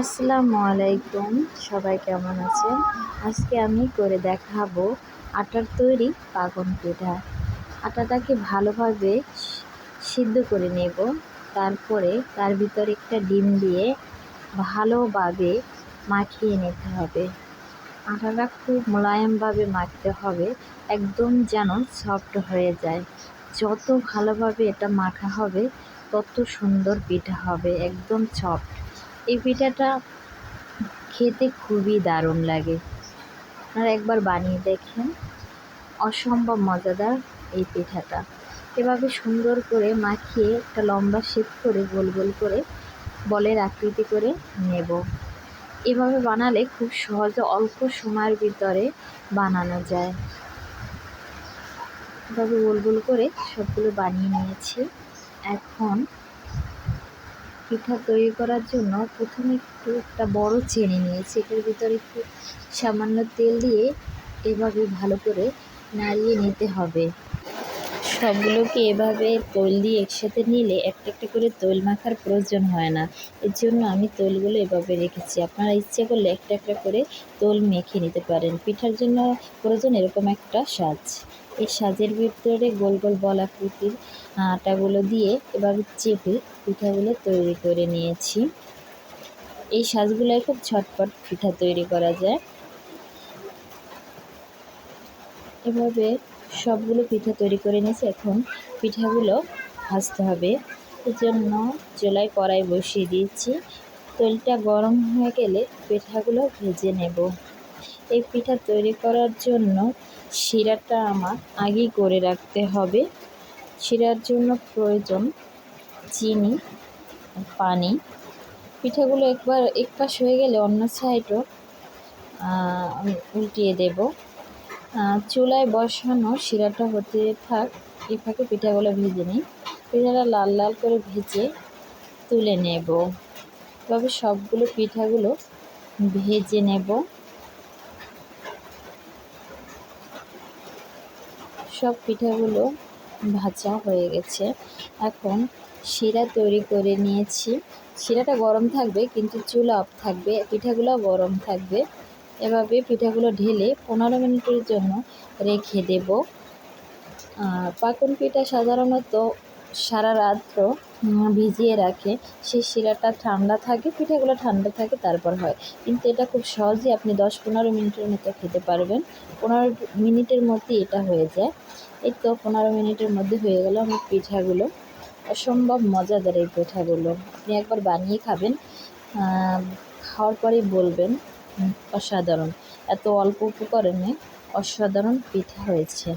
আসসালামু আলাইকুম, সবাই কেমন আছেন? আজকে আমি করে দেখাবো আটার তৈরি পাগন পিঠা। আটাটাকে ভালোভাবে সিদ্ধ করে নেব, তারপরে তার ভিতরে একটা ডিম দিয়ে ভালোভাবে মাখিয়ে নিতে হবে। আটাটা খুব মোলায়েমভাবে মাখতে হবে, একদম যেন সফট হয়ে যায়। যত ভালোভাবে এটা মাখা হবে, তত সুন্দর পিঠা হবে, একদম সফট। এই পিঠাটা খেতে খুবই দারুণ লাগে। আপনারা একবার বানিয়ে দেখেন। অসম্ভব মজাদার এই পিঠাটা। এভাবে সুন্দর করে মাখিয়ে একটা লম্বা শেপ করে গোল গোল করে বলের আকৃতি করে নেব। এভাবে বানালে খুব সহজে অল্প সময়ের ভিতরে বানানো যায়। এভাবে গোল গোল করে সবগুলো বানিয়ে নিয়েছি। এখন পিঠা তৈরি করার জন্য প্রথমে একটু একটা বড় চেনে নিয়েছি। এটার ভিতরে একটু সামান্য তেল দিয়ে এভাবে ভালো করে নাড়িয়ে নিতে হবে। সবগুলোকে এভাবে তৈল দিয়ে একসাথে নিলে একটা একটা করে তৈল মাখার প্রয়োজন হয় না। এর জন্য আমি তৈলগুলো এভাবে রেখেছি। আপনারা ইচ্ছে করলে একটা একটা করে তোল মেখে নিতে পারেন। পিঠার জন্য প্রয়োজন এরকম একটা সাজ। এই সাজের ভিতরে গোল গোল বল আকৃতির আটাগুলো দিয়ে এভাবে চেপে পিঠাগুলো তৈরি করে নিয়েছি। এই সাজগুলোয় খুব ঝটপট পিঠা তৈরি করা যায়। এভাবে সবগুলো পিঠা তৈরি করে নিয়েছি। এখন পিঠাগুলো ভাজতে হবে। এর জন্য চুলায় কড়াই বসিয়ে দিয়েছি। তেলটা গরম হয়ে গেলে পিঠাগুলো ভেজে নেব। এই পিঠা তৈরি করার জন্য শিরাটা আমার আগেই করে রাখতে হবে। শিরার জন্য প্রয়োজন চিনি, পানি। পিঠাগুলো একবার এক পাশ হয়ে গেলে অন্য সাইডও উল্টিয়ে দেব। চুলায় বসানো শিরাটা হতে থাক, এই ফাঁকে পিঠাগুলো ভেজে নিই। পিঠাটা লাল লাল করে ভেজে তুলে নেব। তবে সবগুলো পিঠাগুলো ভেজে নেব। সব পিঠাগুলো ভাজা হয়ে গেছে। এখন শিরা তৈরি করে নিয়েছি। শিরাটা গরম থাকবে, কিন্তু চুলা অফ থাকবে। পিঠাগুলো গরম থাকবে। এভাবে পিঠাগুলো ঢেলে পনেরো মিনিটের জন্য রেখে দেব। পাকন পিঠা সাধারণত সারা রাত্র ভিজিয়ে রাখে। সেই শিরাটা ঠান্ডা থাকে, পিঠাগুলো ঠান্ডা থাকে, তারপর হয়। কিন্তু এটা খুব সহজেই আপনি দশ পনেরো মিনিটের মতো খেতে পারবেন। পনেরো মিনিটের মধ্যে এটা হয়ে যায়। এই তো পনেরো মিনিটের মধ্যে হয়ে গেল আমার পিঠাগুলো। অসম্ভব মজাদার এই পিঠাগুলো। আপনি একবার বানিয়ে খাবেন খাওয়ার পরেই বলবেন অসাধারণ। এত অল্প উপকরণে অসাধারণ পিঠা হয়েছে।